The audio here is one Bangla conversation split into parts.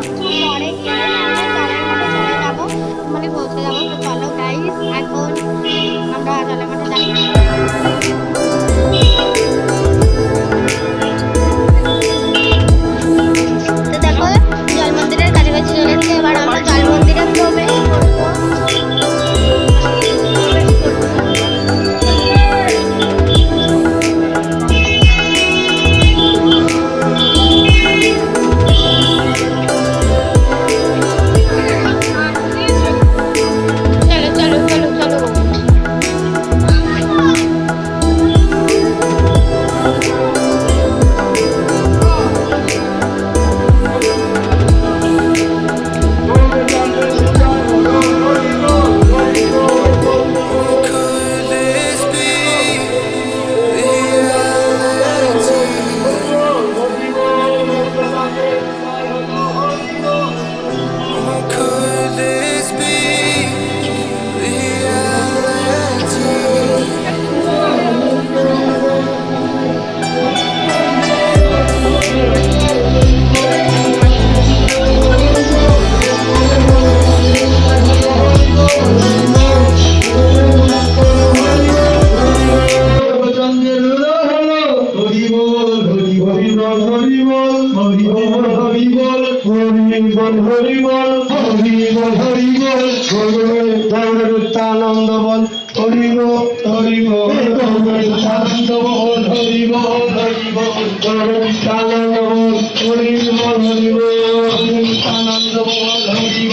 对 বল হরি বল হরি বল গৌর নিত্যানন্দ বল হরি হরিবল হরি বল, হরিবল হরিবল। বল হরি বল, হরিবল গৌর নিত্যানন্দ বল হরি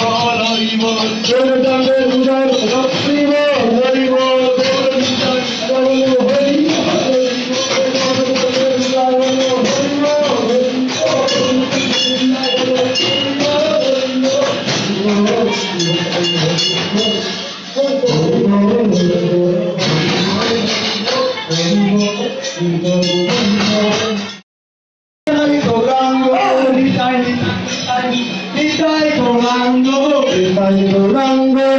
Rango,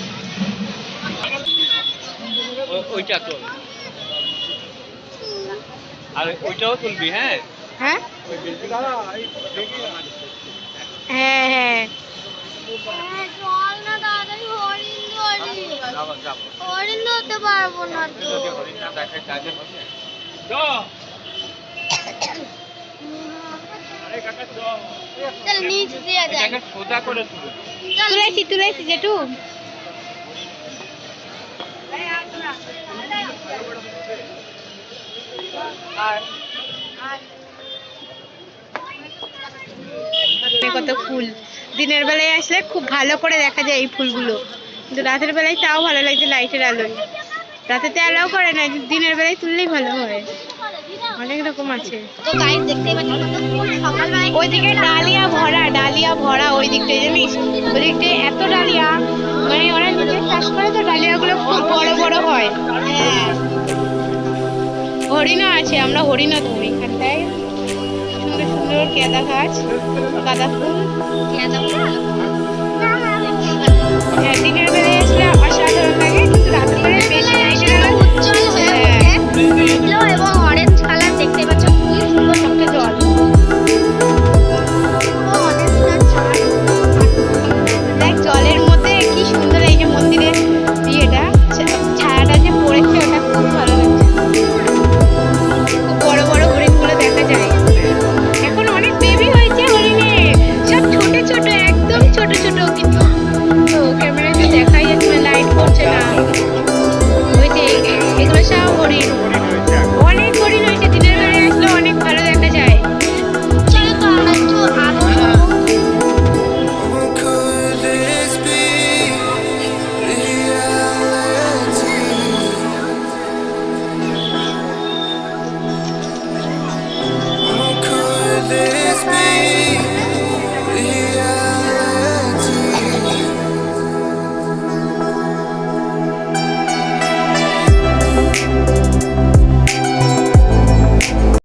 ওইটা তোল। আর ওইটাও তুলবি হ্যাঁ? হ্যাঁ? হ্যাঁ হ্যাঁ। চল না তাড়াতাড়ি হরিণ ধরি। যাব যাব। হরিণ ধরতে পারব না তো। হরিণ না দেখায় কাজে হবে। চ আরে কাকা চ চল নিচ দিয়ে যাই। সোজা করে তুলেছি তুলেছি জেঠু। কত ফুল। দিনের বেলায় আসলে খুব ভালো করে দেখা যায় এই ফুলগুলো। কিন্তু রাতের বেলায় তাও ভালো লাগছে লাইটের আলোয়। রাতে তো অ্যালাও করে না দিনের বেলায় তুললেই ভালো হয়। অনেক রকম আছে। তো গাইস দেখতেই পাচ্ছ সকালবেলায় ওইদিকে ডালিয়া ভরা ডালিয়া ভরা ওই দিকটায় জানিস? ওই দিকটায় এত ডালিয়া। মানে ওরা নিজে চাষ করে তো ডালিয়াগুলো খুব বড় বড় হয়। হ্যাঁ। হরিণও আছে আমরা হরিণা ধরি এখানটায়। সুন্দর সুন্দর কেদা গাছ গাঁদা ফুল। ফুল? হ্যাঁ বেলায় আসলে